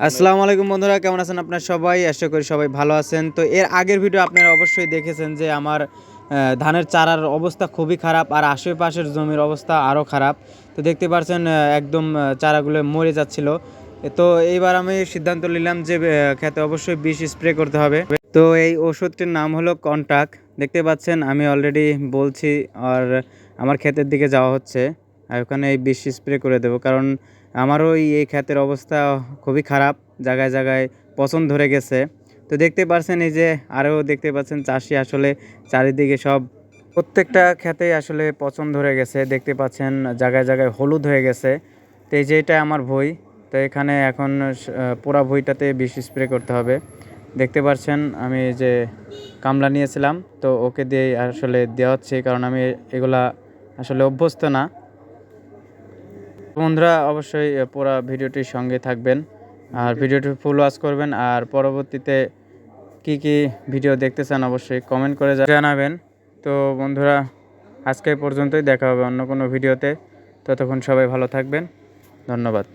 আসসালামু আলাইকুম বন্ধুরা, কেমন আছেন আপনার সবাই? আশা করি সবাই ভালো আছেন। তো এর আগের ভিডিও আপনারা অবশ্যই দেখেছেন যে আমার ধানের চারার অবস্থা খুবই খারাপ আর আশেপাশের জমির অবস্থা আরও খারাপ। তো দেখতে পাচ্ছেন একদম চারাগুলো মরে যাচ্ছিল। তো এইবার আমি সিদ্ধান্ত নিলাম যে খেতে অবশ্যই বিষ স্প্রে করতে হবে। তো এই ওষুধটির নাম হলো কন্টাক। দেখতে পাচ্ছেন, আমি অলরেডি বলছি, আর আমার ক্ষেতের দিকে যাওয়া হচ্ছে। আর ওখানে বিষ স্প্রে করে দেবো। কারণ আমারও এই এই ক্ষেতের অবস্থা খুবই খারাপ, জায়গায় জায়গায় পচন ধরে গেছে। তো দেখতে পাচ্ছেন এই যে, আরও দেখতে পাচ্ছেন চাষি আসলে চারিদিকে সব প্রত্যেকটা ক্ষেতেই আসলে পচন ধরে গেছে। দেখতে পাচ্ছেন জায়গায় জায়গায় হলুদ হয়ে গেছে। তো এই যে এটা আমার ভই। তো এখানে এখন পুরা ভইটাতে বিষ স্প্রে করতে হবে। দেখতে পাচ্ছেন আমি যে কামলা নিয়েছিলাম। তো ওকে দিয়ে আসলে দেওয়া হচ্ছে কারণ আমি এগুলা আসলে অভ্যস্ত না। বন্ধুরা, অবশ্যই পুরো ভিডিওটির সঙ্গে থাকবেন। আর ভিডিওটি ফুল ওয়াচ করবেন। আর পরবর্তীতে কি কি ভিডিও দেখতে চান, অবশ্যই কমেন্ট করে জানাবেন। তো বন্ধুরা, আজকে পর্যন্তই দেখা হবে অন্য কোনো ভিডিওতে। ততক্ষণ সবাই ভালো থাকবেন। ধন্যবাদ।